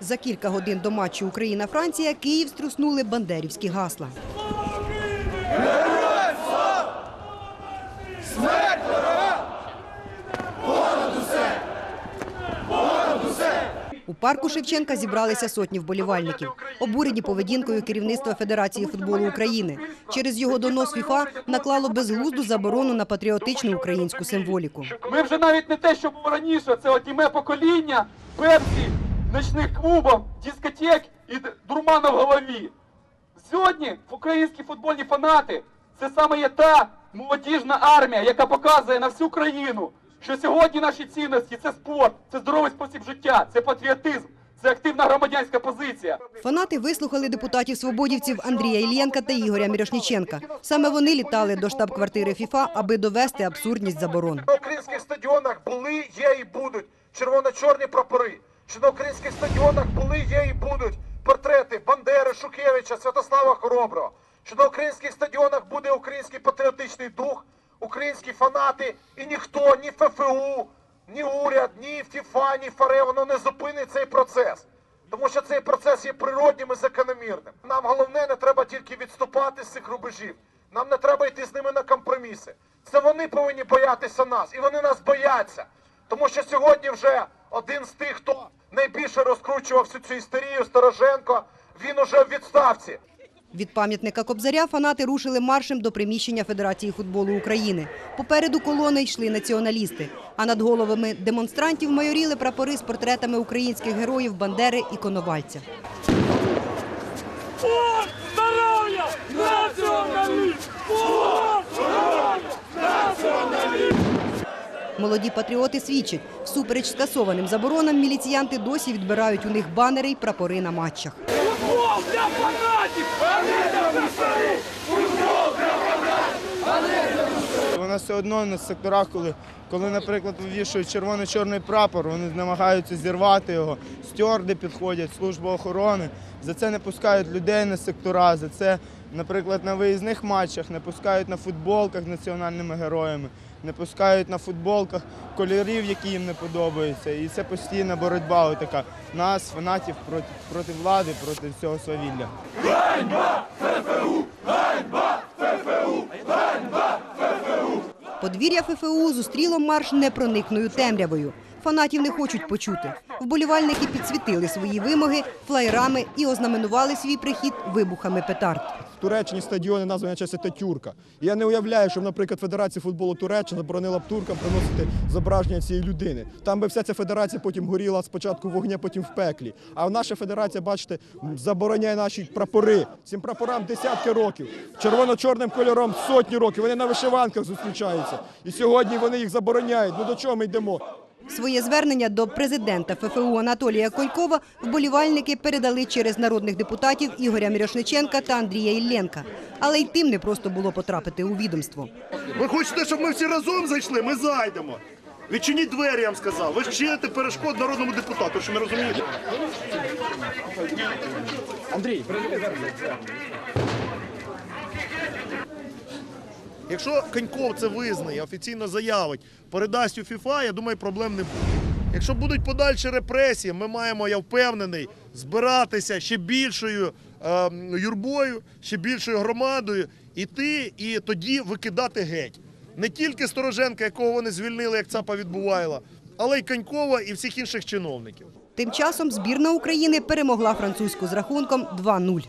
За кілька годин до матчу Україна-Франція Київ струснули бандерівські гасла. У парку Шевченка зібралися сотні вболівальників, обурені поведінкою керівництва Федерації футболу України. Через його донос ФІФА наклало безглузду заборону на патріотичну українську символіку. Ми вже навіть не те, що було раніше, це отіме покоління, пепсі, ночних клубів, дискотек і дурмана в голові. Сьогодні українські футбольні фанати це саме є та молодіжна армія, яка показує на всю країну, що сьогодні наші цінності це спорт, це здоровий спосіб життя, це патріотизм, це активна громадянська позиція. Фанати вислухали депутатів-свободівців Андрія Іллєнка та Ігоря Мірошніченка. Саме вони літали до штаб-квартири ФІФА, аби довести абсурдність заборон. На українських стадіонах були, є і будуть червоно-чорні прапори. Що на українських стадіонах були, є і будуть портрети Бандери, Шукевича, Святослава Хороброго. Що на українських стадіонах буде український патріотичний дух, українські фанати, і ніхто, ні ФФУ, ні уряд, ні ФІФА, ні ФАРЕ, воно не зупинить цей процес. Тому що цей процес є природнім і закономірним. Нам головне не треба тільки відступати з цих рубежів. Нам не треба йти з ними на компроміси. Це вони повинні боятися нас, і вони нас бояться. Тому що сьогодні вже один з тих, хто найбільше розкручував всю цю істерію, Стороженко, він уже в відставці. Від пам'ятника Кобзаря фанати рушили маршем до приміщення Федерації футболу України. Попереду колони йшли націоналісти, а над головами демонстрантів майоріли прапори з портретами українських героїв Бандери і Коновальця. Молоді патріоти свідчать, всупереч скасованим заборонам міліціянти досі відбирають у них банери й прапори на матчах. Вона все одно на секторах, коли, коли наприклад, вивішують червоно-чорний прапор, вони намагаються зірвати його. Стюарди підходять, служба охорони. За це не пускають людей на сектора. За це, наприклад, на виїзних матчах не пускають на футболках національними героями, не пускають на футболках кольорів, які їм не подобаються. І це постійна боротьба така нас, фанатів проти, проти влади, проти всього свавілля. Подвір'я ФФУ зустріло марш непроникною темрявою. Фанатів не хочуть почути. Вболівальники підсвітили свої вимоги флаєрами і ознаменували свій прихід вибухами петард. Туреччині стадіони названі на честь Ататюрка. І я не уявляю, що, наприклад, Федерація футболу Туреччини заборонила б туркам приносити зображення цієї людини. Там би вся ця федерація потім горіла спочатку в вогні, потім в пеклі. А наша федерація, бачите, забороняє наші прапори. Цим прапорам десятки років. Червоно-чорним кольором сотні років. Вони на вишиванках зустрічаються. І сьогодні вони їх забороняють. Ну до чого ми йдемо? Своє звернення до президента ФФУ Анатолія Конькова вболівальники передали через народних депутатів Ігоря Мірошниченка та Андрія Ілленка. Але й тим не просто було потрапити у відомство. Ви хочете, щоб ми всі разом зайшли? Ми зайдемо. Відчиніть двері, я вам сказав. Ви ж чините перешкод народному депутату, що не розумієте? Якщо Коньков це визнає, офіційно заявить, передасть у ФІФА, я думаю, проблем не буде. Якщо будуть подальші репресії, ми маємо, я впевнений, збиратися ще більшою е, юрбою, ще більшою громадою, іти і тоді викидати геть. Не тільки Стороженка, якого вони звільнили, як ЦАПа відбувайла, але й Конькова і всіх інших чиновників. Тим часом збірна України перемогла французьку з рахунком 2-0.